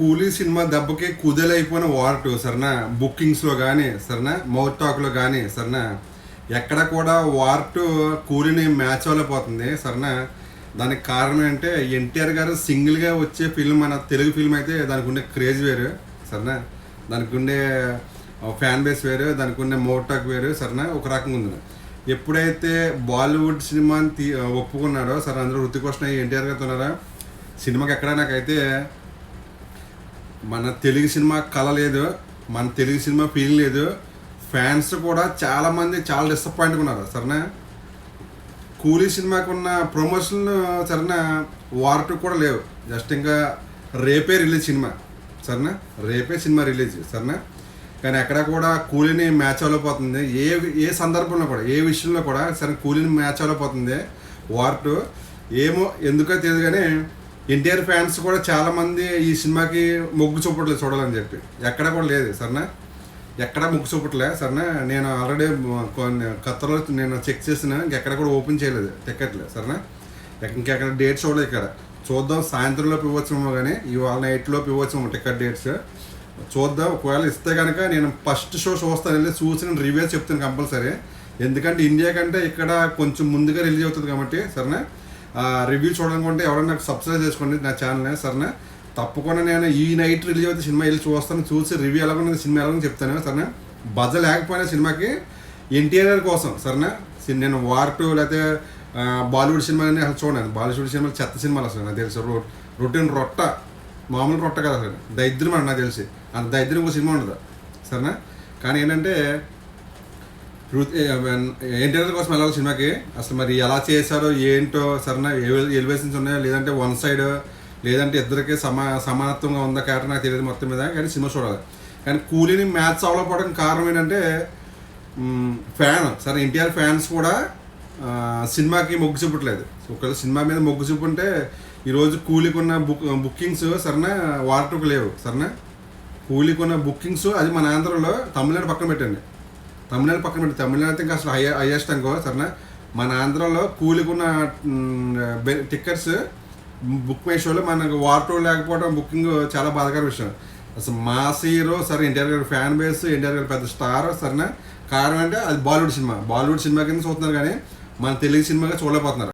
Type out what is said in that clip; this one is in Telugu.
కూలీ సినిమా దెబ్బకి కుదేలైపోయిన వార్ సరేనా? బుకింగ్స్లో కానీ సరేనా? మౌత్ టాక్లో కానీ సరేనా? ఎక్కడ కూడా వార్టు కూలీని మ్యాచ్ అవ్వలేకపోతుంది సరేనా? దానికి కారణం ఏంటంటే ఎన్టీఆర్ గారు సింగిల్గా వచ్చే ఫిల్మ్ మన తెలుగు ఫిల్మ్ అయితే దానికి ఉండే క్రేజ్ వేరు సరేనా? దానికి ఉండే ఫ్యాన్ బేస్ వేరు దానికి ఉండే మోటాక్ వేరు సరేనా? ఒక రకంగా ఉంది. ఎప్పుడైతే బాలీవుడ్ సినిమాని తీ ఒప్పుకున్నాడో సరే అందరూ ఋతిక్ రోషన్ ఎన్టీఆర్ గారితో ఉన్నారా? సినిమాకి ఎక్కడ నాకైతే మన తెలుగు సినిమా కళ లేదు మన తెలుగు సినిమా ఫీల్ లేదు. ఫ్యాన్స్ కూడా చాలామంది చాలా డిసప్పాయింట్గా ఉన్నారు సరేనా? కూలీ సినిమాకి ఉన్న ప్రమోషన్ సరేనా? వార్ టూ కూడా లేవు. జస్ట్ ఇంకా రేపే రిలీజ్ సినిమా సరేనా? రేపే సినిమా రిలీజ్ సరేనా? కానీ ఎక్కడ కూడా కూలీని మ్యాచ్ అవ్వలేకపోతుంది. ఏ ఏ సందర్భంలో కూడా ఏ విషయంలో కూడా సరే కూలీని మ్యాచ్ అవ్వలేకపోతుంది వార్ టూ ఏమో ఎందుకో తెలియదు కానీ ఎన్టీఆర్ ఫ్యాన్స్ కూడా చాలా మంది ఈ సినిమాకి మొగ్గు చూపట్లేదు చూడాలని చెప్పి. ఎక్కడ కూడా లేదు సరేనా? ఎక్కడ మొగ్గు చూపట్లే సరేనా? నేను ఆల్రెడీ కొన్ని ఖత్తర్లో నేను చెక్ చేసిన ఇంకెక్కడ కూడా ఓపెన్ చేయలేదు టికెట్లు సరేనా? ఇంకెక్కడ డేట్స్ చూడలేదు ఇక్కడ. చూద్దాం సాయంత్రంలోపు ఇవ్వచ్చేమో కానీ ఇవాళ నైట్లోపు ఇవ్వచ్చేమో టికెట్ డేట్స్ చూద్దాం ఒకవేళ ఇస్తే కనుక నేను ఫస్ట్ షో చూస్తాను వెళ్ళి చూసి నేను రివ్యూ చెప్తాను కంపల్సరీ ఎందుకంటే ఇండియా కంటే ఇక్కడ కొంచెం ముందుగా రిలీజ్ అవుతుంది కాబట్టి సరేనా? రివ్యూ చూడాలనుకుంటే ఎవరైనా నాకు సబ్స్క్రైబ్ చేసుకోండి నా ఛానల్ని సరేనా? తప్పకుండా నేను ఈ నైట్ రిలీజ్ అయితే సినిమా వెళ్ళి చూస్తాను. చూసి రివ్యూ ఎలా ఉన్నది సినిమా ఎలా చెప్తాను. సరేనా? బజ లేకపోయినా సినిమాకి ఎన్టీఆర్ కోసం సరేనా? నేను వార్ టూ లేకపోతే బాలీవుడ్ బాలీవుడ్ సినిమాని అసలు చూడండి బాలీవుడ్ సినిమాలు చెత్త సినిమాలు అసలు నాకు తెలుసు. రొ రొటీన్ రొట్ట మామూలు రొట్ట కదా అసలు. దరిద్రం అండి నాకు తెలిసి. అంత దరిద్రం ఒక సినిమా ఉండదు. సరేనా? కానీ ఏంటంటే ఎన్టీఆర్ eh, eh, కోసం వెళ్ళాలి సినిమాకి? అసలు మరి ఎలా చేశారో ఏంటో సరేనా? ఎలివేషన్స్ ఉన్నాయో? లేదంటే వన్ సైడ్ లేదంటే ఇద్దరికి సమా సమానత్వంగా ఉందా క్యారెక్టర్ నాకు తెలియదు మొత్తం మీద కానీ సినిమా చూడాలి. కానీ కూలీని మ్యాచ్ అవ్వకపోవడానికి కారణం ఏంటంటే ఫ్యాన్ సరే ఎన్టీఆర్ ఫ్యాన్స్ కూడా సినిమాకి మొగ్గు చూపట్లేదు. ఒకవేళ సినిమా మీద మొగ్గు చూపుంటే ఈరోజు కూలికున్న బుక్ బుకింగ్స్ సరేనా? వారటుకు లేవు సరేనా? కూలికున్న బుకింగ్స్ అది మన ఆంధ్రలో తమిళనాడు పక్కన పెట్టండి. తమిళనాడు పక్కన పెట్టి తమిళనాడు ఇంకా అసలు హై హైయెస్ట్ అనుకో సరేనా మన ఆంధ్రాలో కూలికున్న టిక్కెట్స్ బుక్ మై షోలో మనకు వార్టో లేకపోవడం బుకింగ్ చాలా బాధకర విషయం. అసలు మాస్ హీరో సరే ఎన్టీఆర్ గారి ఫ్యాన్ బేస్ ఎన్టీఆర్ గారి పెద్ద స్టార్ సరేనా కారణం అంటే అది బాలీవుడ్ సినిమా. బాలీవుడ్ సినిమా కింద చూస్తున్నారు కానీ మన తెలుగు సినిమాగా చూడలేకపోతున్నారు.